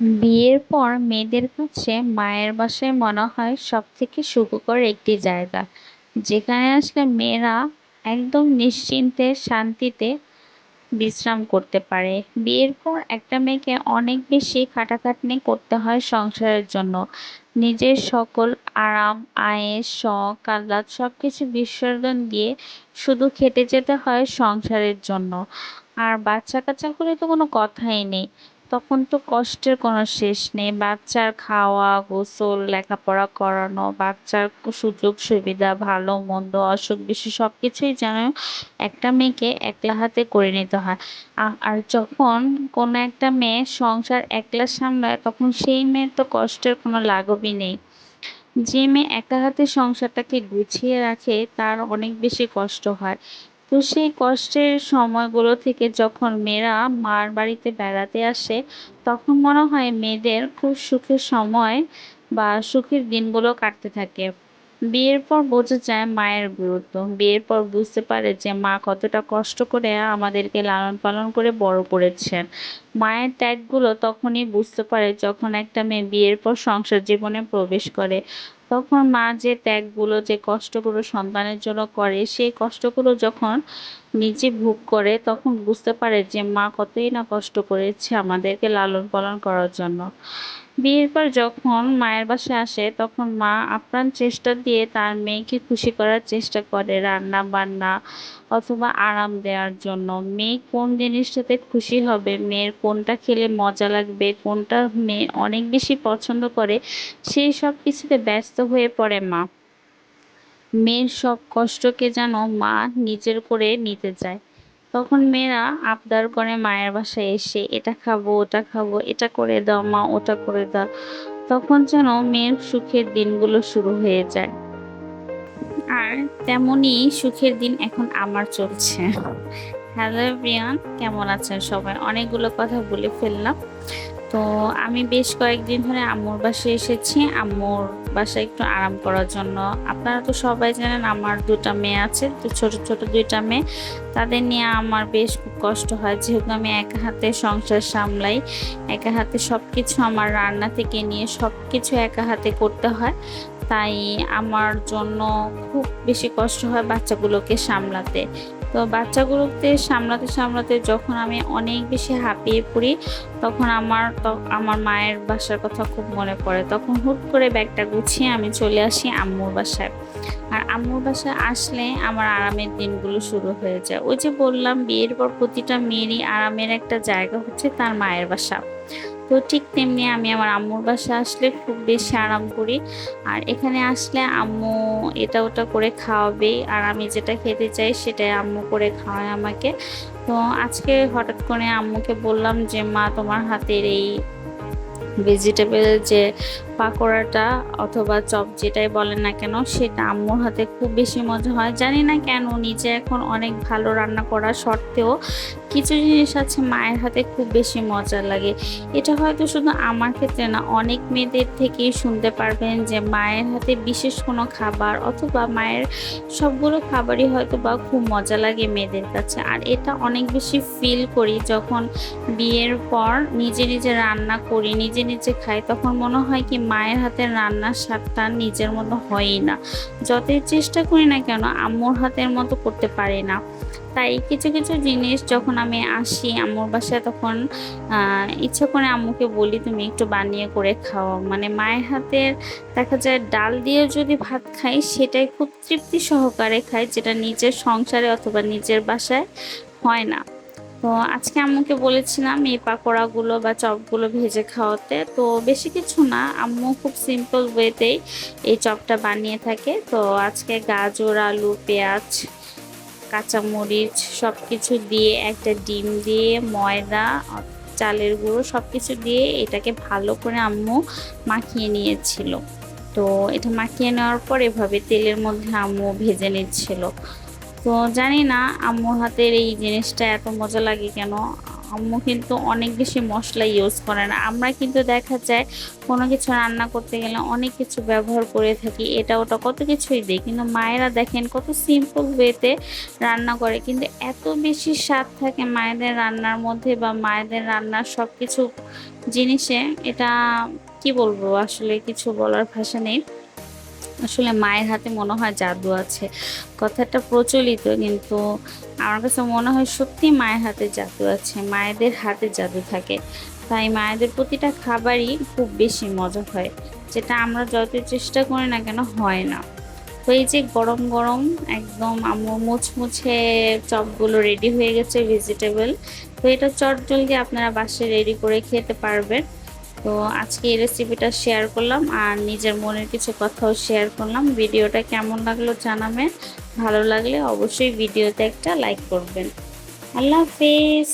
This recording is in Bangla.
বিয়ের পর মেয়েদের কাছে মায়ের বাসায় মনে হয় সবথেকে সুখকর একটি জায়গা। যেখানে আসলে মেয়েরা একদম নিশ্চিন্তে, শান্তিতে বিশ্রাম করতে পারে। বিয়ের পর একটা মেয়েকে অনেক বেশি খাটাখাটনি করতে হয় সংসারের জন্য। নিজের সকল আরাম, আয়েস, শখ, আহ্লাদ সবকিছু বিসর্জন দিয়ে শুধু খেটে যেতে হয় সংসারের জন্য। আর বাচ্চা কাচ্চা করে তো কোনো কথাই নেই। তখন তো কষ্টের কোনো শেষ নেই। বাচ্চার খাওয়া, গোসল, লেখাপড়া করানো, বাচ্চার সুযোগ সুবিধা, ভালো, মন্দ, অসুখ বিসুখ সব কিছুই যেন একটা মেয়েকে একলা হাতে করে নিতে হয়। আর যখন কোনো একটা মেয়ে সংসার একলা সামলায়, তখন সেই মেয়ের তো কষ্টের কোনো লাঘবই নেই। যে মেয়ে একা হাতে সংসারটাকে গুছিয়ে রাখে, তার অনেক বেশি কষ্ট হয়। তো সেই কষ্টের সময়গুলো থেকে যখন মেয়েরা মার বাড়িতে বেড়াতে আসে, তখন মনে হয় মেয়েদের খুব সুখের সময় বা সুখের দিনগুলো কাটতে থাকে। বিয়ের পর বোঝা যায় মায়ের গুরুত্ব। বিয়ের পর বুঝতে পারে যে মা কতটা কষ্ট করে আমাদেরকে লালন পালন করে বড় করেছেন মায়ের ত্যাগগুলো তখনই বুঝতে পারে যখন একটা মেয়ে বিয়ের পর সংসার জীবনে প্রবেশ করে। তখন মা যে ত্যাগগুলো যে কষ্টগুলো সন্তানের জন্য করে সেই কষ্টগুলো যখন নিজে ভোগ করে, তখন বুঝতে পারে যে মা কতই না কষ্ট করেছে আমাদেরকে লালন পালন করার জন্য। বিয়ের পর যখন মায়ের বাসায় আসে, তখন মা আপ্রাণ চেষ্টা দিয়ে তার মেয়েকে খুশি করার চেষ্টা করে রান্না বান্না অথবা আরাম দেওয়ার জন্য। মেয়ে কোন জিনিসটাতে খুশি হবে, মেয়ের কোনটা খেলে মজা লাগবে, কোনটা মেয়ে অনেক বেশি পছন্দ করে, সেই সব কিছুতে ব্যস্ত হয়ে পড়ে মা। মেয়ের সব কষ্টকে যেন মা নিজের করে নিতে চায়। তখন মেয়েরা আবদার করে মায়ের বাসায় এসে, এটা খাব, ওটা খাব, এটা করে দাও মা, ওটা করে দাও। তখন যেন মেয়ের সুখের দিনগুলো শুরু হয়ে যায়। আর তেমনই সুখের দিন এখন আমার চলছে। হ্যালো প্রিয়ান কেমন আছেন সবাই? অনেকগুলো কথা বলে ফেললাম। তো আমি বেশ কয়েকদিন ধরে আম্মুর বাসায় এসেছি। আম্মুর বাসায় একটু আরাম করার জন্য। আপনারা তো সবাই জানেন আমার দুটা মেয়ে আছে, তো ছোট ছোট দুইটা মেয়ে। তাদের নিয়ে আমার বেশ খুব কষ্ট হয়। যেহেতু আমি একা হাতে সংসার সামলাই, একা হাতে সব কিছু আমার রান্না থেকে নিয়ে সব কিছু একা হাতে করতে হয়। তাই আমার জন্য খুব বেশি কষ্ট হয় বাচ্চাগুলোকে সামলাতে। তো বাচ্চাগুলোকে সামলাতে সামলাতে যখন আমি অনেক বেশি হাঁপিয়ে পড়ি, তখন আমার আমার মায়ের বাসার কথা খুব মনে পড়ে। তখন হুট করে ব্যাগটা গুছিয়ে আমি চলে আসি আম্মুর বাসায়। আর আম্মুর বাসায় আসলে আমার আরামের দিনগুলো শুরু হয়ে যায়। ওই যে বললাম, বিয়ের পর প্রতিটা মেয়েরই আরামের একটা জায়গা হচ্ছে তার মায়ের বাসা। তো ঠিক তেমনি আমি আমার আম্মুর বাসা আসলে খুব বেশি আরাম করি। আর এখানে আসলে আম্মু এটা ওটা করে খাওয়াবে আর আমি যেটা খেতে চাই সেটাই আম্মু করে খাওয়ায় আমাকে। তো আজকে হঠাৎ করে আম্মুকে বললাম যে, মা, তোমার হাতের এই ভেজিটেবল যে পাকোড়াটা অথবা চপ যেটাই বলেন না কেন, সেটা আম্মুর হাতে খুব বেশি মজা হয়। জানি না কেন, নিজে এখন অনেক ভালো রান্না করা সত্ত্বেও কিছু জিনিস আছে মায়ের হাতে খুব বেশি মজা লাগে। এটা হয়তো শুধু আমার ক্ষেত্রে না, অনেক মেয়েদের থেকেই শুনতে পারবেন যে মায়ের হাতে বিশেষ কোনো খাবার অথবা মায়ের সবগুলো খাবারই হয়তো বা খুব মজা লাগে মেয়েদের কাছে। আর এটা অনেক বেশি ফিল করি যখন বিয়ের পর নিজে নিজে রান্না করি, নিজে নিজে খাই, তখন মনে হয় কি মায়ের হাতের রান্নার স্বাদটা নিজের মতো হয়ই না। যতই চেষ্টা করি না কেন, আম্মুর হাতের মতো করতে পারি না। তাই কিছু কিছু জিনিস যখন আমি আসি আম্মুর বাসায় তখন ইচ্ছা করে আম্মুকে বলি, তুমি একটু বানিয়ে করে খাও। মানে মায়ের হাতের দেখা যায় ডাল দিয়ে যদি ভাত খাই, সেটাই খুব তৃপ্তি সহকারে খাই, যেটা নিজের সংসারে অথবা নিজের বাসায় হয় না। তো আজকে আম্মুকে বলেছিলাম এই পাকোড়াগুলো বা চপগুলো ভেজে খাওয়াতে। তো বেশি কিছু না, আম্মু খুব সিম্পল ওয়েতেই এই চপটা বানিয়ে থাকে। তো আজকে গাজর, আলু, পেঁয়াজ, কাঁচামরিচ সব কিছু দিয়ে, একটা ডিম দিয়ে, ময়দা, চালের গুঁড়ো সব কিছু দিয়ে এটাকে ভালো করে আম্মু মাখিয়ে নিয়েছিল। তো এটা মাখিয়ে নেওয়ার পর এভাবে তেলের মধ্যে আম্মু ভেজে নিচ্ছিল। তো জানি না, আম্মুর হাতের এই জিনিসটা এত মজা লাগে কেন? আম্মু কিন্তু অনেক বেশি মশলা ইউজ করে না আমরা কিন্তু দেখা যায় কোনো কিছু রান্না করতে গেলে অনেক কিছু ব্যবহার করে থাকি, এটা ওটা কত কিছুই দিই। কিন্তু মায়েরা দেখেন কত সিম্পল ওয়েতে রান্না করে। কিন্তু এত বেশি স্বাদ থাকে মায়েদের রান্নার মধ্যে বা মায়েদের রান্নার সব কিছু জিনিসে, এটা কি বলব? আসলে কিছু বলার ভাষা নেই। আসলে মায়ের হাতে মনে হয় জাদু আছে। কথাটা প্রচলিত, কিন্তু আমার কাছে মনে হয় সত্যি মায়ের হাতে জাদু আছে, মায়েদের হাতে জাদু থাকে। তাই মায়েদের প্রতিটা খাবারই খুব বেশি মজা হয়, যেটা আমরা যত চেষ্টা করি না কেন হয় না। তো এই যে গরম গরম একদম আমার মুচমুছে চপগুলো রেডি হয়ে গেছে ভেজিটেবল তো এটা চট জলদি আপনারা বাসায় রেডি করে খেতে পারবেন। তো আজকে এই রেসিপিটা শেয়ার করলাম আর নিজের মনের কিছু কথাও শেয়ার করলাম। ভিডিওটা কেমন লাগল জানাবেন। ভালো লাগলে অবশ্যই ভিডিওতে একটা লাইক করবেন। আল্লাহ হাফেজ।